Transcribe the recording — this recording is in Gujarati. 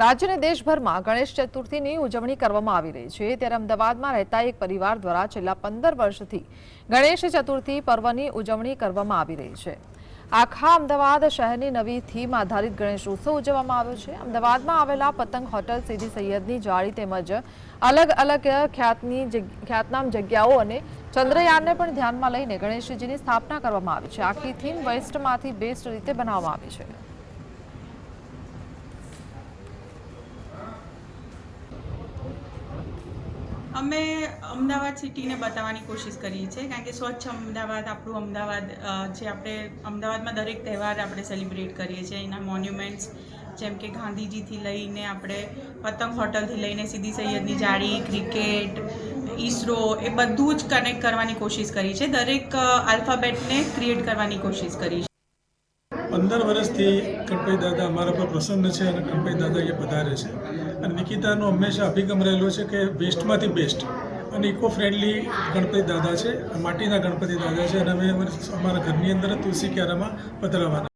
રાજ્ય અને દેશભરમાં ગણેશ ચતુર્થીની ઉજવણી કરવામાં આવી રહી છે. ત્યારે અમદાવાદમાં રહેતા એક પરિવાર દ્વારા છેલ્લા પંદર વર્ષથી ગણેશ ચતુર્થી પર્વની ઉજવણી કરવામાં આવી રહી છે. આખા અમદાવાદ શહેરની નવી થીમ આધારિત ગણેશ ઉત્સવ ઉજવવામાં આવ્યો છે. અમદાવાદમાં આવેલા પતંગ હોટલ સીધી સૈયદની જાળી તેમજ અલગ અલગ ખ્યાતની ખ્યાતનામ જગ્યાઓ અને ચંદ્રયાનને પણ ધ્યાનમાં લઈને ગણેશજીની સ્થાપના કરવામાં આવી છે. આખી થીમ વેસ્ટમાંથી બેસ્ટ રીતે બનાવવામાં આવી છે. અમે અમદાવાદ સિટીને બતાવવાની કોશિશ કરીએ છીએ, કારણ કે સ્વચ્છ અમદાવાદ, આપણું અમદાવાદ જે આપણે અમદાવાદમાં દરેક તહેવાર આપણે સેલિબ્રેટ કરીએ છીએ. એના મોન્યુમેન્ટ્સ જેમ કે ગાંધીજીથી લઈને આપણે પતંગ હોટલથી લઈને સીધી સૈયદની જાળી ક્રિકેટ ઈસરો, એ બધું જ કનેક્ટ કરવાની કોશિશ કરી છે. દરેક આલ્ફાબેટને ક્રિએટ કરવાની કોશિશ કરી છે. પંદર વર્ષથી ગણપતિ દાદા અમારા પર પ્રસન્ન છે અને ગણપતિ દાદા એ પધારે છે. અને નિકિતાનો હંમેશા અભિગમ રહેલો છે કે બેસ્ટમાંથી બેસ્ટ. અને ઇકો ફ્રેન્ડલી ગણપતિ દાદા છે માટીના ગણપતિ દાદા છે અને અમે અમારી- ઘરની અંદર તુલસી ક્યારામાં પધરાવાના.